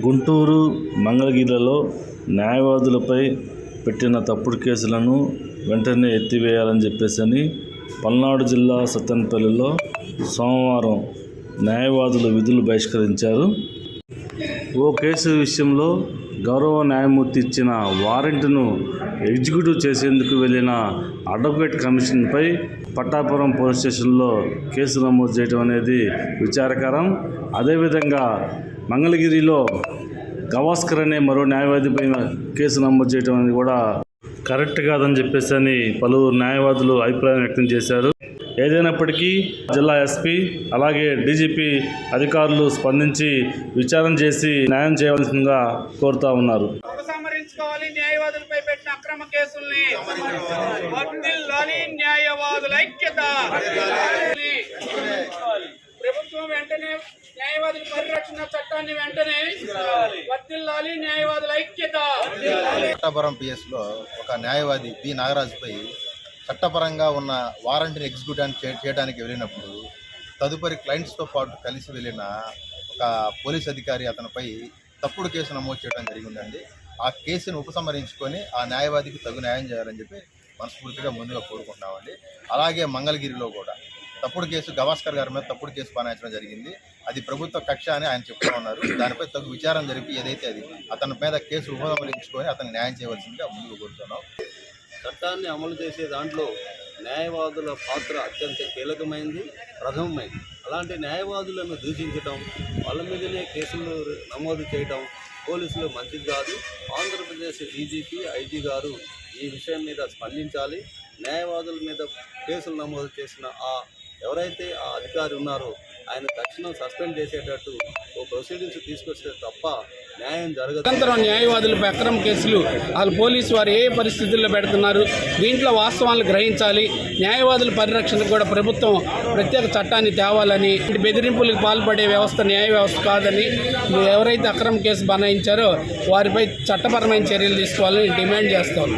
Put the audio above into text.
గుంటూరు మంగళగిరిలలో న్యాయవాదులపై పెట్టిన తప్పుడు కేసులను వెంటనే ఎత్తివేయాలని చెప్పేసని పల్నాడు జిల్లా సత్తెనపల్లిలో సోమవారం న్యాయవాదులు విధులు బహిష్కరించారు. ఓ కేసు విషయంలో గౌరవ న్యాయమూర్తి ఇచ్చిన వారెంట్ను ఎగ్జిక్యూటివ్ చేసేందుకు వెళ్ళిన అడ్వకేట్ కమిషన్పై పట్టాపురం పోలీస్ స్టేషన్లో కేసు నమోదు చేయడం అనేది విచారకరం. అదేవిధంగా మంగళగిరిలో గవాస్కర్ అనే మరో న్యాయవాదిపై కేసు నమోదు చేయడం అనేది కూడా కరెక్ట్ కాదని చెప్పేసి అని పలువురు న్యాయవాదులు అభిప్రాయం వ్యక్తం చేశారు. ఏదైనప్పటికీ జిల్లా ఎస్పీ అలాగే డీజీపీ అధికారులు స్పందించి విచారణ చేసి న్యాయం చేయవలసిందిగా కోరుతా ఉన్నారు. ఉపసంహరించుకోవాలి. న్యాయవాదులపై పెట్టిన అక్రమ కేసుల్ని. న్యాయవాదుల ఐక్యత. వెంటనే న్యాయవాదుల పరిరక్షణ చట్టాన్ని వెంటనే వర్తిల్లాలి న్యాయవాదుల ఐక్యత. చట్టపురం పిఎస్లో ఒక న్యాయవాది పి. నాగరాజుపై చట్టపరంగా ఉన్న వారంటీని ఎగ్జిక్యూట్ చేయడానికి వెళ్ళినప్పుడు తదుపరి క్లయింట్స్తో పాటు కలిసి వెళ్ళిన ఒక పోలీస్ అధికారి అతనిపై తప్పుడు కేసు నమోదు చేయడం జరిగిందండి. ఆ కేసును ఉపసంహరించుకొని ఆ న్యాయవాదికి తగు న్యాయం చేయాలని చెప్పి మనస్ఫూర్తిగా ముందుగా కోరుకుంటున్నామండి. అలాగే మంగళగిరిలో కూడా తప్పుడు కేసు గవాస్కర్ గారి మీద తప్పుడు కేసు బనాయించడం జరిగింది. అది ప్రభుత్వ కక్ష అని ఆయన చెప్తూ ఉన్నారు. దానిపై తగు విచారం జరిపి ఏదైతే అది అతని మీద కేసు ఉపసంహరించుకొని అతను న్యాయం చేయవలసిందిగా ముందుకు కోరుతున్నాం. చట్టాన్ని అమలు చేసే దాంట్లో న్యాయవాదుల పాత్ర అత్యంత కీలకమైంది ప్రథమమైంది. అలాంటి న్యాయవాదులను దూషించడం వాళ్ళ మీదనే కేసులు నమోదు చేయడం పోలీసులు మంచిది కాదు. ఆంధ్రప్రదేశ్ డీజీపీ ఐజీ గారు ఈ విషయం మీద స్పందించాలి. న్యాయవాదుల మీద కేసులు నమోదు చేసిన ఆ ఎవరైతే ఆ అధికారి ఉన్నారో ఆయన తక్షణం సస్పెండ్ చేసేటట్టు ఓ ప్రొసీడింగ్స్ తీసుకొస్తే తప్ప న్యాయం జరగదు. నిరంతరం న్యాయవాదులపై అక్రమ కేసులు వాళ్ళు పోలీసు వారు ఏ పరిస్థితుల్లో పెడుతున్నారు దీంట్లో వాస్తవాలను గ్రహించాలి. న్యాయవాదుల పరిరక్షణకు కూడా ప్రభుత్వం ప్రత్యేక చట్టాన్ని తేవాలని బెదిరింపులకు పాల్పడే వ్యవస్థ న్యాయ వ్యవస్థ కాదని ఎవరైతే అక్రమ కేసు బనాయించారో వారిపై చట్టపరమైన చర్యలు తీసుకోవాలని డిమాండ్ చేస్తాం